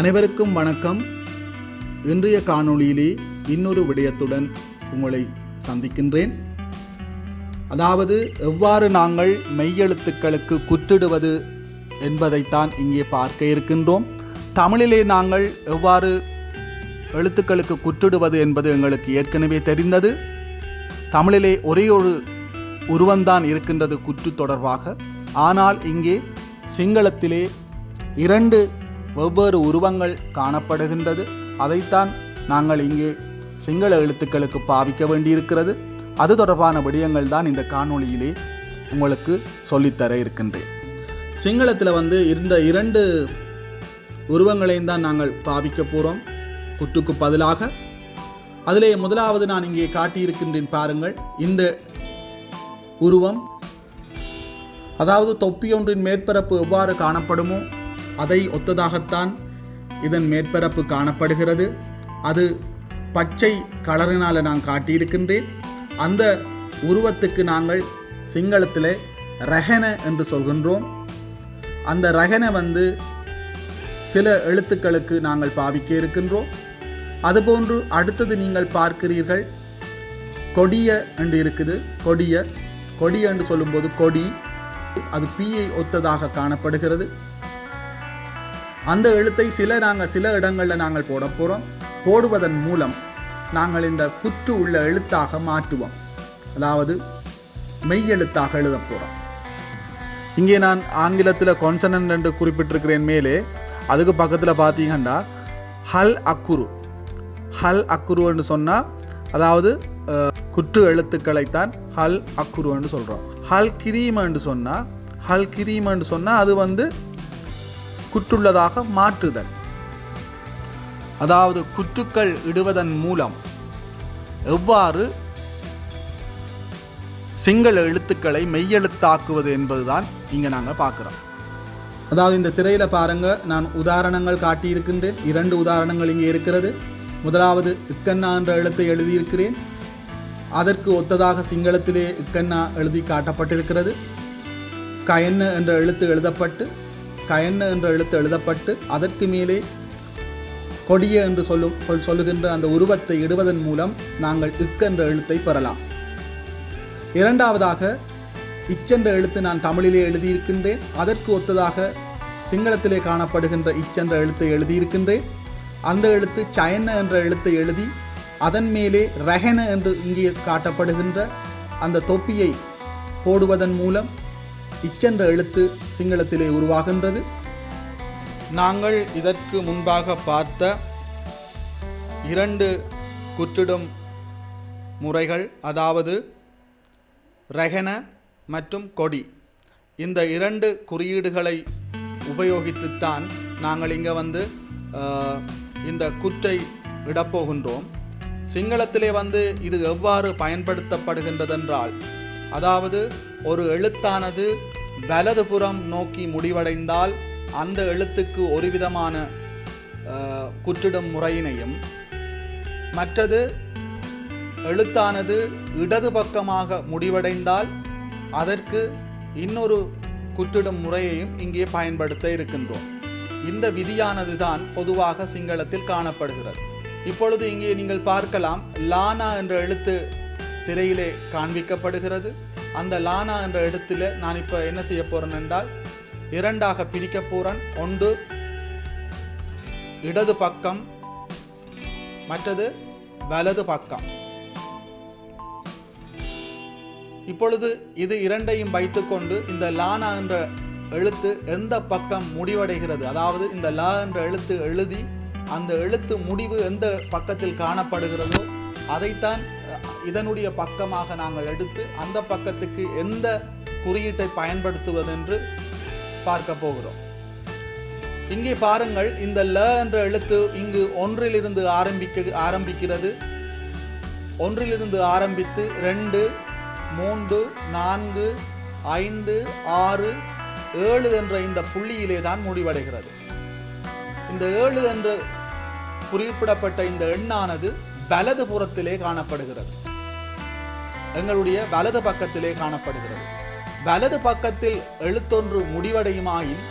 அனைவருக்கும் வணக்கம். இன்றைய காணொளியிலே இன்னொரு விடயத்துடன் உங்களை சந்திக்கின்றேன். அதாவது எவ்வாறு நாங்கள் மெய்யெழுத்துக்களுக்கு குத்திடுவது என்பதைத்தான் இங்கே பார்க்க இருக்கின்றோம். தமிழிலே நாங்கள் எவ்வாறு எழுத்துக்களுக்கு குத்திடுவது என்பது எங்களுக்கு ஏற்கனவே தெரிந்தது. தமிழிலே ஒரே ஒரு உருவந்தான் இருக்கின்றது குற்று தொடர்பாக. ஆனால் இங்கே சிங்களத்திலே இரண்டு வெவ்வேறு உருவங்கள் காணப்படுகின்றது. அதைத்தான் நாங்கள் இங்கே சிங்கள எழுத்துக்களுக்கு பாவிக்க வேண்டியிருக்கிறது. அது தொடர்பான விடயங்கள் தான் இந்த காணொளியிலே உங்களுக்கு சொல்லித்தர இருக்கின்றேன். சிங்களத்தில் வந்து இருந்த இரண்டு உருவங்களையும் தான் நாங்கள் பாவிக்க போகிறோம் குட்டுக்கு பதிலாக. அதிலே முதலாவது நான் இங்கே காட்டியிருக்கின்றேன் பாருங்கள். இந்த உருவம். அதாவது தொப்பி ஒன்றின் மேற்பரப்பு எவ்வாறு காணப்படுமோ அதை ஒத்ததாகத்தான் இதன் மேற்பரப்பு காணப்படுகிறது. அது பச்சை கலரினால் நான் காட்டியிருக்கின்றேன். அந்த உருவத்துக்கு நாங்கள் சிங்களத்தில் ரஹன என்று சொல்கின்றோம். அந்த ரஹன வந்து சில எழுத்துக்களுக்கு நாங்கள் பாவிக்க இருக்கின்றோம். அதுபோன்று அடுத்தது நீங்கள் பார்க்கிறீர்கள் கொடிய என்று இருக்குது. கொடிய கொடிய என்று சொல்லும்போது கொடி அது பீயை ஒத்ததாக காணப்படுகிறது. அந்த எழுத்தை சில நாங்கள் சில இடங்களில் நாங்கள் போட போகிறோம் போடுவதன் மூலம் நாங்கள் இந்த குற்று உள்ள எழுத்தாக மாற்றுவோம். அதாவது மெய் எழுத்தாக எழுத போகிறோம் இங்கே நான் ஆங்கிலத்தில் கொன்சனன் என்று குறிப்பிட்டிருக்கிறேன் மேலே. அதுக்கு பக்கத்தில் பார்த்தீங்கன்னா ஹல் அக்குரு. ஹல் அக்குருன்னு சொன்னால் அதாவது குற்று எழுத்துக்களைத்தான் ஹல் அக்குருன்னு சொல்கிறோம் ஹல் கிரீமன்னு சொன்னால் ஹல் கிரீமன்னு சொன்னால் அது வந்து குற்றுள்ளதாக மாற்றுதல். அதாவது குத்துக்கள் இடுவதன் மூலம். எவ்வாறு சிங்கள எழுத்துக்களை மெய்யெழுத்தாக்குவது என்பதுதான் இங்கே நாங்கள் பார்க்குறோம். அதாவது இந்த திரையில் பாருங்க நான் உதாரணங்கள் காட்டியிருக்கின்றேன். இரண்டு உதாரணங்கள் இங்கே இருக்கிறது. முதலாவது இக்கண்ணா என்ற எழுத்தை எழுதியிருக்கிறேன். அதற்கு ஒத்ததாக சிங்களத்திலே இக்கண்ணா எழுதி காட்டப்பட்டிருக்கிறது. கயன்னு என்ற எழுத்து எழுதப்பட்டு கயன்ன என்ற எழுத்து எழுதப்பட்டு அதற்கு மேலே கொடிய என்று சொல்லும் சொல் சொல்லுகின்ற அந்த உருவத்தை இடுவதன் மூலம் நாங்கள் இக் என்ற எழுத்தை பெறலாம். இரண்டாவதாக இச்சென்ற எழுத்து நான் தமிழிலே எழுதியிருக்கின்றேன். அதற்கு ஒத்ததாக சிங்களத்திலே காணப்படுகின்ற இச்சென்ற எழுத்தை எழுதியிருக்கின்றேன். அந்த எழுத்து சயன என்ற எழுத்தை எழுதி அதன் மேலே ரஹன என்று இங்கே காட்டப்படுகின்ற அந்த தொப்பியை போடுவதன் மூலம் இச்சென்ற எழுத்து சிங்களத்திலே உருவாகின்றது. நாங்கள் இதற்கு முன்பாக பார்த்த இரண்டு குற்றிடும் முறைகள் அதாவது ரகன மற்றும் கொடி. இந்த இரண்டு குறியீடுகளை உபயோகித்துத்தான் நாங்கள் இங்கே வந்து இந்த குற்றை இடப்போகின்றோம். சிங்களத்திலே வந்து இது எவ்வாறு பயன்படுத்தப்படுகின்றதென்றால் அதாவது ஒரு எழுத்தானது வலதுபுறம் நோக்கி முடிவடைந்தால் அந்த எழுத்துக்கு ஒரு விதமான குற்றிடும் முறையினையும் மற்றது எழுத்தானது இடது பக்கமாக முடிவடைந்தால் அதற்கு இன்னொரு குற்றிடும் முறையையும் இங்கே பயன்படுத்த இருக்கின்றோம். இந்த விதியானது தான் பொதுவாக சிங்களத்தில் காணப்படுகிறது. இப்பொழுது இங்கே நீங்கள் பார்க்கலாம் லானா என்ற எழுத்து திரையிலே காண்பிக்கப்படுகிறது. அந்த லானா என்ற எழுத்தில் நான் இப்போ என்ன செய்ய போகிறேன் என்றால் இரண்டாக பிரிக்க போகிறேன் ஒன்று இடது பக்கம் மற்றது வலது பக்கம். இப்பொழுது இது இரண்டையும் வைத்துக்கொண்டு இந்த லானா என்ற எழுத்து எந்த பக்கம் முடிவடைகிறது? அதாவது இந்த லா என்ற எழுத்து எழுதி அந்த எழுத்து முடிவு எந்த பக்கத்தில் காணப்படுகிறதோ அதைத்தான் இதனுடைய பக்கமாக நாங்கள் எடுத்து அந்த பக்கத்துக்கு எந்த குறியீட்டை பயன்படுத்துவதென்று பார்க்க போகிறோம். இங்கே பாருங்கள் இந்த ல என்ற எழுத்து இங்கு ஒன்றிலிருந்து ஆரம்பிக்க ஆரம்பிக்கிறது. ஒன்றிலிருந்து ஆரம்பித்து ரெண்டு மூன்று நான்கு ஐந்து ஆறு ஏழு என்ற இந்த புள்ளியிலே தான் முடிவடைகிறது. இந்த ஏழு என்று குறிப்பிடப்பட்ட இந்த எண்ணானது வலது புறத்திலே காணப்படுகிறது. எங்களுடைய வலது பக்கத்திலே காணப்படுகிறது. வலது பக்கத்தில் எழுத்தொன்று முடிவடையுமாயின்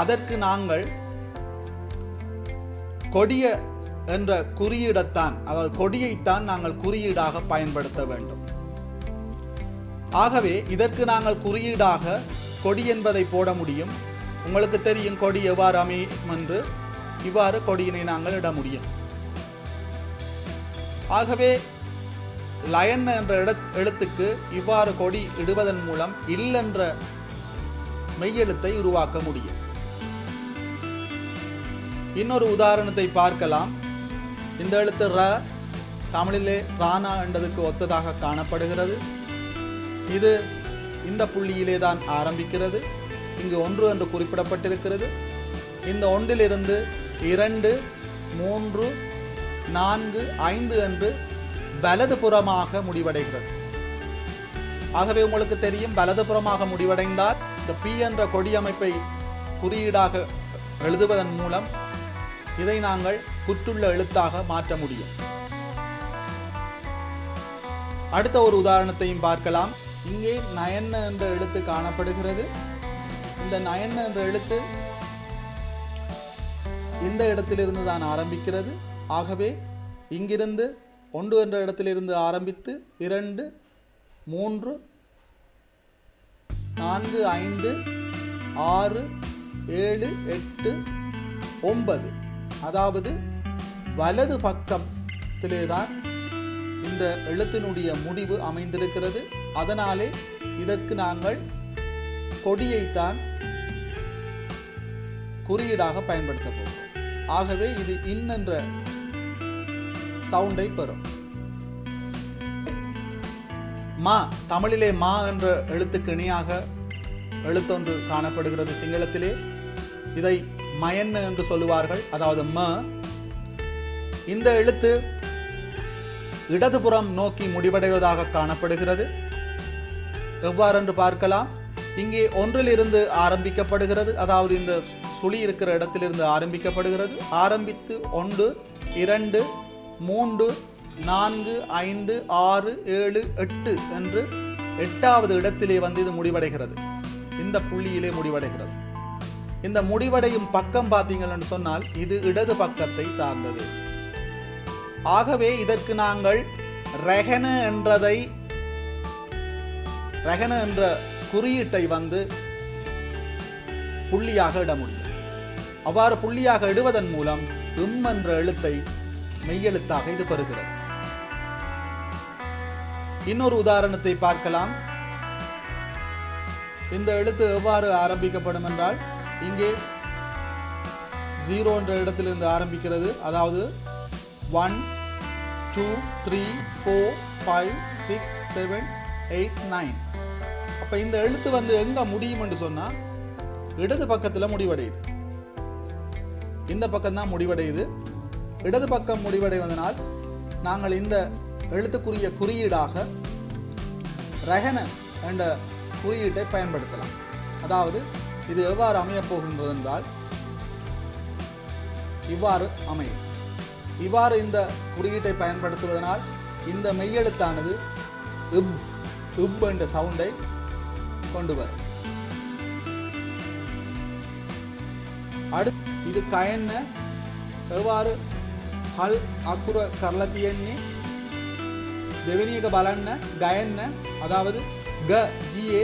அதற்கு நாங்கள் கொடிய என்ற குறியீடத்தான் அதாவது கொடியைத்தான் நாங்கள் குறியீடாக பயன்படுத்த வேண்டும். ஆகவே இதற்கு நாங்கள் குறியீடாக கொடி என்பதை போட முடியும். உங்களுக்கு தெரியும் கொடி எவ்வாறு அமையும் என்று இவ்வாறு கொடியினை நாங்கள் இட முடியும். ஆகவே லயன் என்ற இட எழுத்துக்கு இவ்வாறு கொடி இடுவதன் மூலம் இல் என்ற மெய்யெழுத்தை உருவாக்க முடியும். இன்னொரு உதாரணத்தை பார்க்கலாம். இந்த எழுத்து ர தமிழிலே ராணா என்றதுக்கு ஒத்ததாக காணப்படுகிறது. இது இந்த புள்ளியிலே தான் ஆரம்பிக்கிறது. இங்கு ஒன்று என்று குறிப்பிடப்பட்டிருக்கிறது. இந்த ஒன்றிலிருந்து இரண்டு மூன்று நான்கு ஐந்து என்று வலதுபுறமாக முடிவடைகிறது. ஆகவே உங்களுக்கு தெரியும் வலதுபுறமாக முடிவடைந்தால் இந்த பி என்ற கொடியமைப்பை குறியீடாக எழுதுவதன் மூலம் இதை நாங்கள் குற்றுள்ள எழுத்தாக மாற்ற முடியும். அடுத்த ஒரு உதாரணத்தையும் பார்க்கலாம். இங்கே நயன்ன என்ற எழுத்து காணப்படுகிறது. இந்த நயன்ன என்ற எழுத்து இந்த இடத்திலிருந்து தான் ஆரம்பிக்கிறது. ஆகவே இங்கிருந்து ஒன்று என்ற இடத்திலிருந்து ஆரம்பித்து இரண்டு மூன்று நான்கு ஐந்து ஆறு ஏழு எட்டு ஒன்பது. அதாவது வலது பக்கத்திலே தான் இந்த எழுத்தினுடைய முடிவு அமைந்திருக்கிறது. அதனாலே இதற்கு நாங்கள் கொடியைத்தான் குறியீடாக பயன்படுத்த போகிறோம். ஆகவே இது இன் என்ற சவுண்டை பெறும். மா தமிழிலே மா என்ற எழுத்துக்கு இணையாக எழுத்தொன்று காணப்படுகிறது சிங்களத்திலே. இதை மயன்னு என்று சொல்லுவார்கள். அதாவது ம. இந்த எழுத்து இடதுபுறம் நோக்கி முடிவடைவதாக காணப்படுகிறது. எவ்வாறென்று பார்க்கலாம். இங்கே ஒன்றிலிருந்து ஆரம்பிக்கப்படுகிறது. அதாவது இந்த சுழி இருக்கிற இடத்திலிருந்து ஆரம்பிக்கப்படுகிறது. ஆரம்பித்து ஒன்று இரண்டு மூன்று நான்கு ஐந்து ஆறு ஏழு எட்டு என்று எட்டாவது இடத்திலே வந்து இது முடிவடைகிறது. இந்த புள்ளியிலே முடிவடைகிறது. இந்த முடிவடையும் பக்கம் பார்த்தீங்கன்னு சொன்னால் இது இடது பக்கத்தை சார்ந்தது. ஆகவே இதற்கு நாங்கள் ரெகன என்றதை ரெகன என்ற குறியீட்டை வந்து புள்ளியாக இட முடியும். அவ்வாறு புள்ளியாக இடுவதன் மூலம் இம் என்ற எழுத்தை மெய்யெழுத்தாக இது பெறுகிறது. இன்னொரு உதாரணத்தை பார்க்கலாம். இந்த எழுத்து எவ்வாறு ஆரம்பிக்கப்படும் என்றால் இங்கே ஜீரோ என்ற இடத்திலிருந்து ஆரம்பிக்கிறது. அதாவது one two three four five six seven eight nine. அப்போ இந்த எழுத்து வந்து எங்கே முடியும் என்று சொன்னால் இடது பக்கத்தில் முடிவடையுது. இந்த பக்கம்தான் முடிவடையுது. இடது பக்கம் முடிவடைவதனால் நாங்கள் இந்த எழுத்துக்குரிய குறியீடாக ரஹன என்ற குறியீட்டை பயன்படுத்தலாம். அதாவது இது எவ்வாறு அமையப்போகின்றது என்றால் இவ்வாறு அமையும். இவ்வாறு இந்த குறியீட்டை பயன்படுத்துவதனால் இந்த மெய்யெழுத்தானது இப் இப் என்ற சவுண்டை கொண்டு வரும். அடுத்து இது கயன்ன எவ்வாறு හල් අකුර කරලා තියෙන්නේ දෙවෙනි එක බලන්න ගයන්න அதாவது க ஜிஏ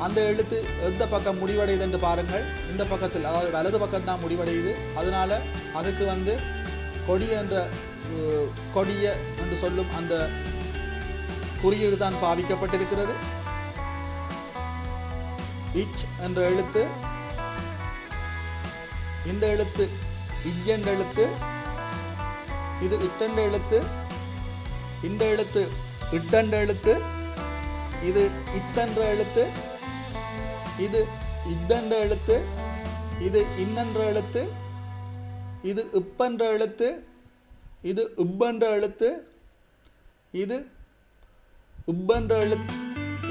அந்த எழுத்து எந்த பக்கம் முடிவடையுது என்று பாருங்கள் இந்த பக்கத்தில் அதாவது வலது பக்கம் தான் முடிவடையுது அதனால அதுக்கு வந்து கொடிய என்ற அஹ், கொடிய என்று சொல்லும் அந்த குறியீடு தான் பாவிக்கப்பட்டிருக்கிறது இச் என்ற எழுத்து இந்த எழுத்து இஜ் என்ற எழுத்து இது இட்டண்ட எழுத்து இந்த எழுத்து இட்டண்ட எழுத்து இது இத்தன்ற எழுத்து இது இத்தன்ற எழுத்து இது இன்னன்ற எழுத்து இது இப்பன்ற எழுத்து இது உப்பன்ற எழுத்து இது உப்பன்ற எழுத்து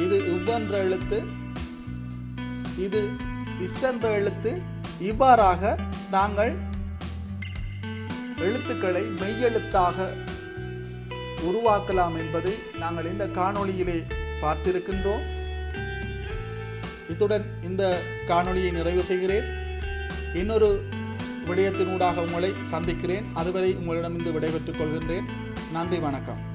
இது உவ்வன்ற எழுத்து இது இஸ்ஸென்ற எழுத்து. இவ்வாறாக நாங்கள் எழுத்துக்களை மெய்யெழுத்தாக உருவாக்கலாம் என்பதை நாங்கள் இந்த காணொளியிலே பார்த்திருக்கின்றோம். இத்துடன் இந்த காணொளியை நிறைவு செய்கிறேன். இன்னொரு விடயத்தினூடாக உங்களை சந்திக்கிறேன். அதுவரை உங்களிடமிருந்து விடைபெற்றுக் கொள்கின்றேன். நன்றி வணக்கம்.